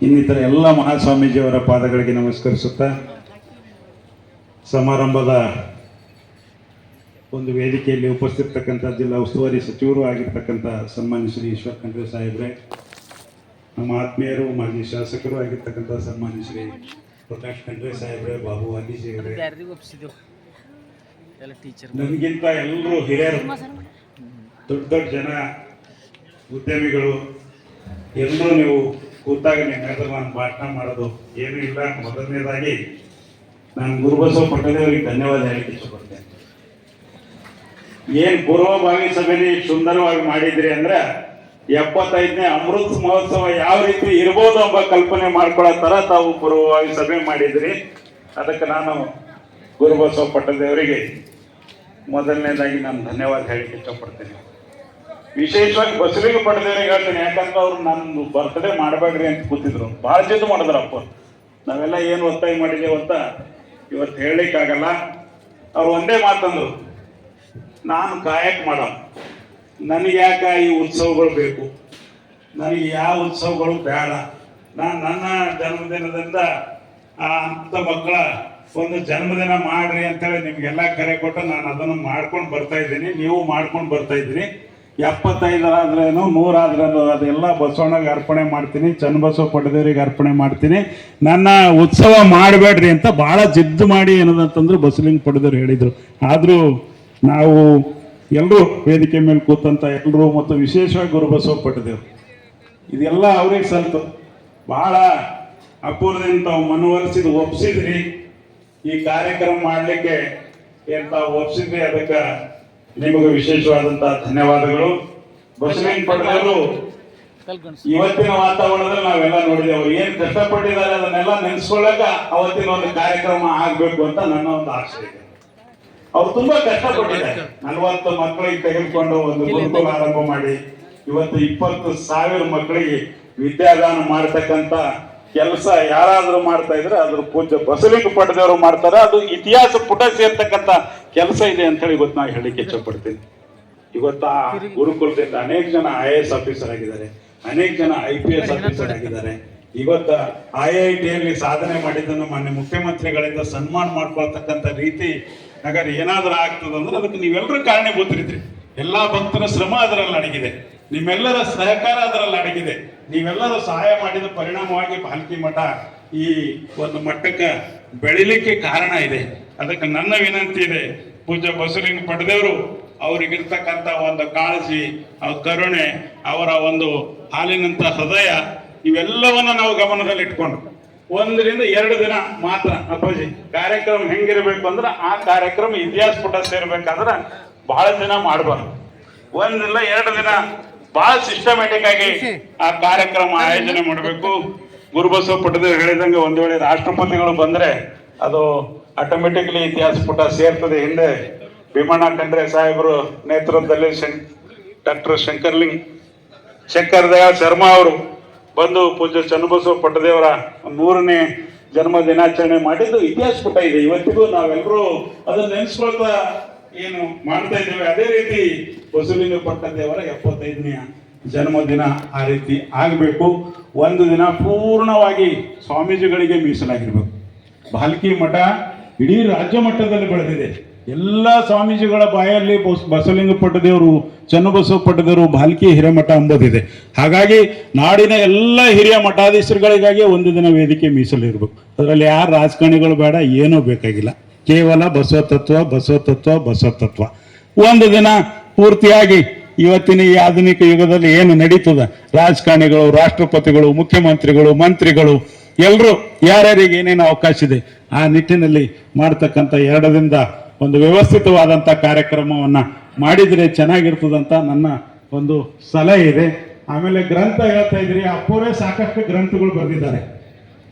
ಇನ್ನಿತರ ಎಲ್ಲ ಮಹಾಸ್ವಾಮೀಜಿಯವರ ಪಾದಗಳಿಗೆ ನಮಸ್ಕರಿಸುತ್ತಾ ಸಮಾರಂಭದ ಒಂದು ವೇದಿಕೆಯಲ್ಲಿ ಉಪಸ್ಥಿತಕ್ಕಂಥ ಜಿಲ್ಲಾ ಉಸ್ತುವಾರಿ ಸಚಿವರು ಆಗಿರ್ತಕ್ಕಂಥ ಸನ್ಮಾನ್ಯ ಶ್ರೀ ಈಶ್ವರ್ ಖಂಡ್ರೆ ಸಾಹೇಬ್ರೆ ನಮ್ಮ ಆತ್ಮೀಯರು ಮಾಜಿ ಶಾಸಕರು ಆಗಿರ್ತಕ್ಕಂಥ ಸನ್ಮಾನ್ಯ ಶ್ರೀ ಪ್ರಕಾಶ್ ಖಂಡ್ರೆ ಸಾಹೇಬ್ರೆ ಬಾಬು ಟೀಚರ್ ನನಗಿಂತ ಎಲ್ಲರೂ ಹಿರಿಯರು ದೊಡ್ಡ ದೊಡ್ಡ ಜನ ಉದ್ಯಮಿಗಳು ಎಲ್ಲರೂ ನೀವು ಕೂತಾಗ ಹೇಳಿದ್ರೆ ನಾನು ಭಾಷಣ ಮಾಡೋದು ಏನೂ ಇಲ್ಲ. ಮೊದಲನೇದಾಗಿ ನಾನು ಗುರುಬಸವ ಪಟ್ಟದೇವರಿಗೆ ಧನ್ಯವಾದ ಹೇಳಕ್ಕೆ ಇಷ್ಟಪಡ್ತೇನೆ. ಏನು ಪೂರ್ವಭಾವಿ ಸಭೆಯಲ್ಲಿ ಸುಂದರವಾಗಿ ಮಾಡಿದ್ರಿ ಅಂದ್ರೆ ಎಪ್ಪತ್ತೈದನೇ ಅಮೃತ ಮಹೋತ್ಸವ ಯಾವ ರೀತಿ ಇರ್ಬೋದು ಎಂಬ ಕಲ್ಪನೆ ಮಾಡ್ಕೊಳ್ಳೋ ತರ ತಾವು ಪೂರ್ವಭಾವಿ ಸಭೆ ಮಾಡಿದ್ರಿ. ಅದಕ್ಕೆ ನಾನು ಗುರುಬಸವ ಪಟ್ಟದೇವರಿಗೆ ಮೊದಲನೇದಾಗಿ ನಾನು ಧನ್ಯವಾದ ಹೇಳಿಕ್ಕೆ ಇಷ್ಟಪಡ್ತೇನೆ. ವಿಶೇಷವಾಗಿ ಬಸವಿಗೆ ಪಡೆದವರಿಗೆ ಹೇಳ್ತೇನೆ ಯಾಕಂದ್ರೆ ಅವ್ರು ನನ್ನ ಬರ್ತ್ಡೇ ಮಾಡಬೇಡ್ರಿ ಅಂತ ಕೂತಿದ್ರು. ಭಾಳ ಜಿದ್ದು ಮಾಡಿದ್ರಪ್ಪ ನಾವೆಲ್ಲ ಏನು ಒತ್ತಾಯ ಮಾಡಿದ್ದೇವೆ ಅಂತ ಇವತ್ತು ಹೇಳಲಿಕ್ಕಾಗಲ್ಲ. ಅವ್ರು ಒಂದೇ ಮಾತಂದ್ರು. ನಾನು ಕಾಯಕ್ ಮಾಡ ನನಗೆ ಯಾಕೆ ಈ ಉತ್ಸವಗಳು ಬೇಕು? ನನಗೆ ಯಾವ ಉತ್ಸವಗಳು ಬೇಡ? ನಾನು ನನ್ನ ಜನ್ಮದಿನದಿಂದ ಆ ಅಂತ ಮಕ್ಕಳ ಒಂದು ಜನ್ಮದಿನ ಮಾಡ್ರಿ ಅಂತೇಳಿ ನಿಮ್ಗೆಲ್ಲ ಕರೆ ಕೊಟ್ಟು ನಾನು ಅದನ್ನು ಮಾಡ್ಕೊಂಡು ಬರ್ತಾ ಇದ್ದೀನಿ. ನೀವು ಮಾಡ್ಕೊಂಡು ಬರ್ತಾ ಇದ್ದೀರಿ. ಎಪ್ಪತ್ತೈದರಾದ್ರೇನು ನೂರಾದ್ರೂ ಅದೆಲ್ಲ ಬಸವಣ್ಣಗೆ ಅರ್ಪಣೆ ಮಾಡ್ತೀನಿ ಚನ್ನಬಸವ ಪಡೆದೇವರಿಗೆ ಅರ್ಪಣೆ ಮಾಡ್ತೀನಿ. ನನ್ನ ಉತ್ಸವ ಮಾಡಬೇಡ್ರಿ ಅಂತ ಭಾಳ ಜಿದ್ದು ಮಾಡಿ ಏನದಂತಂದ್ರೆ ಬಸಲಿಂಗ ಪಡೆದವ್ರು ಹೇಳಿದರು. ಆದರೂ ನಾವು ಎಲ್ಲರೂ ವೇದಿಕೆ ಮೇಲೆ ಕೂತಂತ ಎಲ್ಲರೂ ಮತ್ತು ವಿಶೇಷವಾಗಿ ಗುರುಬಸವ ಪಡೆದೇವು ಇದೆಲ್ಲ ಅವ್ರಿಗೆ ಸಲ್ತು ಬಹಳ ಅಪೂರ್ವದಿಂದ ತಾವು ಮನವೊಲಿಸಿದ ಒಪ್ಸಿದ್ರಿ. ಈ ಕಾರ್ಯಕ್ರಮ ಮಾಡಲಿಕ್ಕೆ ಏನ್ ತಾವು ಒಪ್ಸಿದ್ರಿ ಅದಕ್ಕೆ ನಿಮಗೆ ವಿಶೇಷವಾದಂತಹ ಧನ್ಯವಾದಗಳು. ಬಸವೇನ್ ಪಡೆದವರು ಇವತ್ತಿನ ವಾತಾವರಣದಲ್ಲಿ ನಾವೆಲ್ಲ ನೋಡಿದೆವು ಏನ್ ಕಷ್ಟಪಟ್ಟಿದ್ದಾರೆ ಅದನ್ನೆಲ್ಲ ನೆನೆಸ್ಕೊಳ್ಳಾಕ ಅವತ್ತಿನ ಒಂದು ಕಾರ್ಯಕ್ರಮ ಆಗ್ಬೇಕು ಅಂತ ನನ್ನ ಒಂದು ಆಸೆ. ಇದೆ ಅವ್ರು ತುಂಬಾ ಕಷ್ಟಪಟ್ಟಿದ್ದಾರೆ. ನಲ್ವತ್ತು ಮಕ್ಕಳಿಗೆ ತೆಗೆದುಕೊಂಡು ಒಂದು ಗುರುಕುಲ ಆರಂಭ ಮಾಡಿ ಇವತ್ತು ಇಪ್ಪತ್ತು ಸಾವಿರ ಮಕ್ಕಳಿಗೆ ವಿದ್ಯಾದಾನ ಮಾಡ್ತಕ್ಕಂತ ಕೆಲಸ ಯಾರಾದರೂ ಮಾಡ್ತಾ ಇದ್ರೆ ಅದ್ರ ಪೂಜ್ಯ ಬಸಲಿಂಗ ಪಡೆದವರು ಮಾಡ್ತಾರೆ. ಅದು ಇತಿಹಾಸ ಪುಟ ಸೇರ್ತಕ್ಕಂಥ ಕೆಲಸ ಇದೆ ಅಂತ ಹೇಳಿ ಇವತ್ತು ನಾವು ಹೇಳಿಕ್ಕೆ ಇಷ್ಟಪಡ್ತೀನಿ. ಇವತ್ತು ಆ ಗುರುಕುಲದಿಂದ ಅನೇಕ ಜನ ಐ ಎಸ್ ಆಫೀಸರ್ ಆಗಿದ್ದಾರೆ. ಅನೇಕ ಜನ ಐ ಪಿ ಎಸ್ ಆಫೀಸರ್ ಆಗಿದ್ದಾರೆ. ಇವತ್ತು ಐ ಐ ಟಿಯಲ್ಲಿ ಸಾಧನೆ ಮಾಡಿದ್ದನ್ನು ಮಾನ್ಯ ಮುಖ್ಯಮಂತ್ರಿಗಳಿಂದ ಸನ್ಮಾನ ಮಾಡ್ಕೊಳ್ತಕ್ಕಂಥ ರೀತಿ ನಗರ ಏನಾದ್ರೂ ಆಗ್ತದಂದ್ರೆ ಅದಕ್ಕೆ ನೀವೆಲ್ಲರೂ ಕಾರಣೀಭೂತರಿದ್ರಿ ಎಲ್ಲಾ ಭಕ್ತರ ಶ್ರಮ ಅದರಲ್ಲಿ ಅಡಗಿದೆ. ನಿಮ್ಮೆಲ್ಲರ ಸಹಕಾರ ಅದರಲ್ಲಿ ಅಡಗಿದೆ. ನೀವೆಲ್ಲರೂ ಸಹಾಯ ಮಾಡಿದ ಪರಿಣಾಮವಾಗಿ ಪಾಲ್ಕಿ ಮಠ ಈ ಒಂದು ಮಟ್ಟಕ್ಕೆ ಬೆಳಿಲಿಕ್ಕೆ ಕಾರಣ ಇದೆ. ಅದಕ್ಕೆ ನನ್ನ ವಿನಂತಿ ಇದೆ. ಪೂಜ ಬಸವಲಿಂಗ ಪಡೆದವರು ಅವರಿಗಿರ್ತಕ್ಕಂಥ ಒಂದು ಕಾಳಜಿ ಕರುಣೆ, ಅವರ ಒಂದು ಹಾಲಿನಂಥ ಹೃದಯ, ಇವೆಲ್ಲವನ್ನ ನಾವು ಗಮನದಲ್ಲಿ ಇಟ್ಕೊಂಡು ಒಂದರಿಂದ ಎರಡು ದಿನ ಮಾತ್ರ ಅಪ್ಪಾಜಿ, ಕಾರ್ಯಕ್ರಮ ಹೆಂಗಿರ್ಬೇಕು ಅಂದ್ರೆ ಆ ಕಾರ್ಯಕ್ರಮ ಇತಿಹಾಸ ಪುಟ ಸೇರ್ಬೇಕಂದ್ರೆ ಬಹಳ ದಿನ ಮಾಡಬಾರ್ದು. ಒಂದಿಲ್ಲ ಎರಡು ದಿನ ಬಹಳ ಸಿಸ್ಟಮ್ಯಾಟಿಕ್ ಆಗಿ ಆ ಕಾರ್ಯಕ್ರಮ ಆಯೋಜನೆ ಮಾಡಬೇಕು. ಗುರುಬಸವ ಪಟ್ಟದ ಹೇಳಿದಂಗೆ ಒಂದು ವೇಳೆ ರಾಷ್ಟ್ರಪತಿಗಳು ಬಂದ್ರೆ ಅದು ಆಟೋಮೆಟಿಕ್ಲಿ ಇತಿಹಾಸ ಪುಟ ಸೇರ್ತದೆ. ಹಿಂದೆ ಭೀಮಣ್ಣ ಖಂಡ್ರೆ ಸಾಹೇಬರು ನೇತೃತ್ವದಲ್ಲಿ ಡಾಕ್ಟರ್ ಶಂಕರ್ಲಿಂಗ್ ಶಂಕರ್ ದಯಾಳ್ ಶರ್ಮಾ ಅವರು ಬಂದು ಪೂಜ್ಯ ಚನ್ನಬಸವ ಪಟ್ಟದೇವರ ನೂರನೇ ಜನ್ಮ ದಿನಾಚರಣೆ ಮಾಡಿದ್ದು ಇತಿಹಾಸ ಪುಟ ಇದೆ. ಇವತ್ತಿಗೂ ನಾವೆಲ್ಲರೂ ಅದನ್ನ ನೆನೆಸ್ಕೊಳ್ತಾ ಏನು ಮಾಡ್ತಾ ಇದ್ದೇವೆ. ಅದೇ ರೀತಿ ಬಸವಲಿಂಗ ದೇವರ ಎಪ್ಪತ್ತೈದನೆಯ ಜನ್ಮದಿನ ಆ ರೀತಿ ಆಗಬೇಕು. ಒಂದು ದಿನ ಪೂರ್ಣವಾಗಿ ಸ್ವಾಮೀಜಿಗಳಿಗೆ ಮೀಸಲಾಗಿರ್ಬೇಕು. ಬಾಲ್ಕಿ ಮಠ ಇಡೀ ರಾಜ್ಯ ಮಟ್ಟದಲ್ಲಿ ಬೆಳೆದಿದೆ. ಎಲ್ಲ ಸ್ವಾಮೀಜಿಗಳ ಬಾಯಲ್ಲಿ ಬಸ್- ಬಸವಲಿಂಗ ಪಟ್ಟದೇವರು ಚನ್ನಬಸವ ಪಟ್ಟದೇವರು ಬಾಲ್ಕಿ ಹಿರೇಮಠ ಎಂಬುದಿದೆ ಹಾಗಾಗಿ ನಾಡಿನ ಎಲ್ಲ ಹಿರಿಯ ಮಠಾಧೀಶರುಗಳಿಗಾಗಿ ಒಂದು ದಿನ ವೇದಿಕೆ ಮೀಸಲಿರಬೇಕು. ಅದರಲ್ಲಿ ಯಾರು ರಾಜಕಾರಣಿಗಳು ಬೇಡ, ಏನೂ ಬೇಕಾಗಿಲ್ಲ. ಕೇವಲ ಬಸವ ತತ್ವ ಬಸವ ತತ್ವ ಬಸವ ತತ್ವ. ಒಂದು ದಿನ ಪೂರ್ತಿಯಾಗಿ ಇವತ್ತಿನ ಈ ಆಧುನಿಕ ಯುಗದಲ್ಲಿ ಏನು ನಡೀತದ? ರಾಜಕಾರಣಿಗಳು, ರಾಷ್ಟ್ರಪತಿಗಳು, ಮುಖ್ಯಮಂತ್ರಿಗಳು, ಮಂತ್ರಿಗಳು ಎಲ್ಲರೂ ಯಾರ್ಯಾರಿಗೆ ಏನೇನು ಅವಕಾಶ ಇದೆ? ಆ ನಿಟ್ಟಿನಲ್ಲಿ ಮಾಡ್ತಕ್ಕಂಥ ಎರಡರಿಂದ ಒಂದು ವ್ಯವಸ್ಥಿತವಾದಂಥ ಕಾರ್ಯಕ್ರಮವನ್ನ ಮಾಡಿದ್ರೆ ಚೆನ್ನಾಗಿರ್ತದಂತ ನನ್ನ ಒಂದು ಸಲಹೆ ಇದೆ. ಆಮೇಲೆ ಗ್ರಂಥ ಹೇಳ್ತಾ ಇದ್ರಿ, ಅಪ್ಪೋರೇ ಸಾಕಷ್ಟು ಗ್ರಂಥಗಳು ಬರೆದಿದ್ದಾರೆ.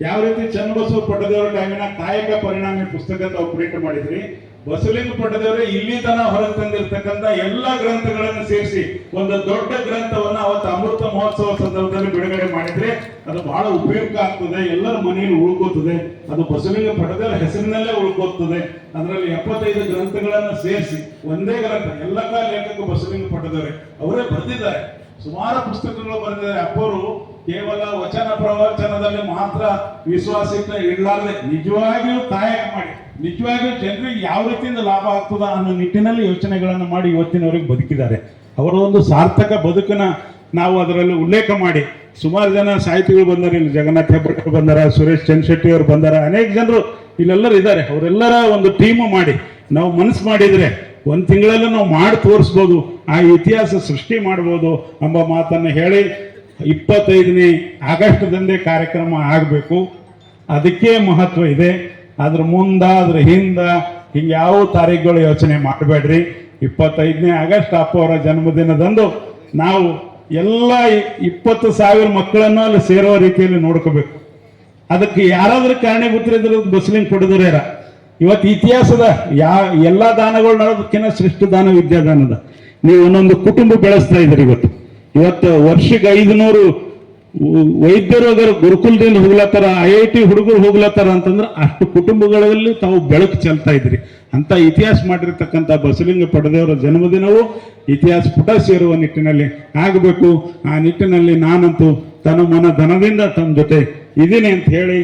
ಯಾವ ರೀತಿ ಚನ್ನಬಸವ ಪಟ್ಟದೇವರ ಟೈಮಿನ ಕಾಯಕ ಪರಿಣಾಮಿ ಪುಸ್ತಕ ತಾವು ಪ್ರಿಂಟ್ ಮಾಡಿದ್ರಿ ಬಸವಲಿಂಗ ಪಟ್ಟದೇವರೇ ಇಲ್ಲಿ ತನ ಹೊರಗೆ ತಂದಿರತಕ್ಕಂತ ಎಲ್ಲ ಗ್ರಂಥಗಳನ್ನು ಸೇರಿಸಿ ಒಂದು ದೊಡ್ಡ ಗ್ರಂಥವನ್ನ ಅವತ್ತು ಅಮೃತ ಮಹೋತ್ಸವ ಸಂದರ್ಭದಲ್ಲಿ ಬಿಡುಗಡೆ ಮಾಡಿದ್ರೆ ಅದು ಬಹಳ ಉಪಯುಕ್ತ ಆಗ್ತದೆ, ಎಲ್ಲರ ಮನೆಯಲ್ಲಿ ಉಳ್ಕೋತದೆ, ಅದು ಬಸಲಿಂಗ ಪಟ್ಟದೇವರ ಹೆಸರಿನಲ್ಲೇ ಉಳ್ಕೋತದೆ. ಅದರಲ್ಲಿ ಎಪ್ಪತ್ತೈದು ಗ್ರಂಥಗಳನ್ನು ಸೇರಿಸಿ ಒಂದೇ ಗ್ರಂಥ, ಎಲ್ಲ ಲೇಖಕ ಬಸಲಿಂಗ ಪಟ್ಟದೇವರೇ, ಅವರೇ ಬರೆದಿದ್ದಾರೆ. ಸುಮಾರು ಪುಸ್ತಕಗಳು ಬರೆದಿದ್ದಾರೆ. ಅಪ್ಪವರು ಕೇವಲ ವಚನ ಪ್ರವಚನದಲ್ಲಿ ಮಾತ್ರ ವಿಶ್ವಾಸ ಇಡಲಾರದೆ ಇಡಲಾರ್ದೆ ನಿಜವಾಗಿಯೂ ತಾಯಕ ಮಾಡಿ, ನಿಜವಾಗಿಯೂ ಜನರಿಗೆ ಯಾವ ರೀತಿಯಿಂದ ಲಾಭ ಆಗ್ತದ ಅನ್ನೋ ನಿಟ್ಟಿನಲ್ಲಿ ಯೋಚನೆಗಳನ್ನು ಮಾಡಿ ಇವತ್ತಿನವರೆಗೆ ಬದುಕಿದ್ದಾರೆ. ಅವರ ಒಂದು ಸಾರ್ಥಕ ಬದುಕನ್ನ ನಾವು ಅದರಲ್ಲಿ ಉಲ್ಲೇಖ ಮಾಡಿ. ಸುಮಾರು ಜನ ಸಾಹಿತಿಗಳು ಬಂದಾರೆ, ಇಲ್ಲಿ ಜಗನ್ನಾಥ ಹೆಬ್ಬಾಳ್ಕರ್ ಬಂದಾರ, ಸುರೇಶ್ ಚಂದ್ರಶೆಟ್ಟಿ ಅವರು ಬಂದಾರ, ಅನೇಕ ಜನರು ಇಲ್ಲೆಲ್ಲರೂ ಇದ್ದಾರೆ. ಅವರೆಲ್ಲರ ಒಂದು ಟೀಮು ಮಾಡಿ, ನಾವು ಮನಸ್ಸು ಮಾಡಿದ್ರೆ ಒಂದು ತಿಂಗಳಲ್ಲೂ ನಾವು ಮಾಡಿ ತೋರಿಸ್ಬೋದು, ಆ ಇತಿಹಾಸ ಸೃಷ್ಟಿ ಮಾಡ್ಬೋದು ಎಂಬ ಮಾತನ್ನು ಹೇಳಿ ಇಪ್ಪತ್ತೈದನೇ ಆಗಸ್ಟ್ದಂದೇ ಕಾರ್ಯಕ್ರಮ ಆಗಬೇಕು. ಅದಕ್ಕೆ ಮಹತ್ವ ಇದೆ. ಅದ್ರ ಮುಂದ ಅದ್ರ ಹಿಂದ ಹಿಂಗೆ ಯಾವ ತಾರೀಖುಗಳು ಯೋಚನೆ ಮಾಡಬೇಡ್ರಿ. ಇಪ್ಪತ್ತೈದನೇ ಆಗಸ್ಟ್ ಅಪ್ಪ ಅವರ ಜನ್ಮದಿನದಂದು ನಾವು ಎಲ್ಲ ಇಪ್ಪತ್ತು ಸಾವಿರ ಮಕ್ಕಳನ್ನು ಅಲ್ಲಿ ಸೇರೋ ರೀತಿಯಲ್ಲಿ ನೋಡ್ಕೋಬೇಕು. ಅದಕ್ಕೆ ಯಾರಾದ್ರೂ ಕಾರಣೀಭೂತರಿದ್ರೆ ಬಸ್ಲಿಂಗ್ ಕೊಡಿದ್ರೇರ. ಇವತ್ತು ಇತಿಹಾಸದ ಯಾ ಎಲ್ಲಾ ದಾನಗಳು ನಡೆದಕ್ಕಿಂತ ಶ್ರೇಷ್ಠ ದಾನ ವಿದ್ಯಾದಾನದ. ನೀವು ಒಂದೊಂದು ಕುಟುಂಬ ಬೆಳೆಸ್ತಾ ಇದ್ರಿ ಇವತ್ತು. ಇವತ್ತು ವರ್ಷಕ್ಕೆ ಐದುನೂರು ವೈದ್ಯರು ಅದರ ಗುರುಕುಲದಿಂದ ಹೋಗ್ಲತ್ತಾರ, ಐ ಐ ಟಿ ಹುಡುಗರು ಹೋಗ್ಲತ್ತಾರ ಅಂತಂದ್ರೆ ಅಷ್ಟು ಕುಟುಂಬಗಳಲ್ಲಿ ತಾವು ಬೆಳಕು ಚೆಲ್ತಾ ಇದ್ರಿ. ಅಂತ ಇತಿಹಾಸ ಮಾಡಿರ್ತಕ್ಕಂಥ ಬಸಲಿಂಗ ಪಡೆದವರ ಜನ್ಮದಿನವು ಇತಿಹಾಸ ಪುಟ ಸೇರುವ ನಿಟ್ಟಿನಲ್ಲಿ ಆಗಬೇಕು. ಆ ನಿಟ್ಟಿನಲ್ಲಿ ನಾನಂತೂ ತನ್ನ ಮನ ಧನದಿಂದ ತನ್ನ ಜೊತೆ ಇದ್ದೀನಿ ಅಂತ ಹೇಳಿ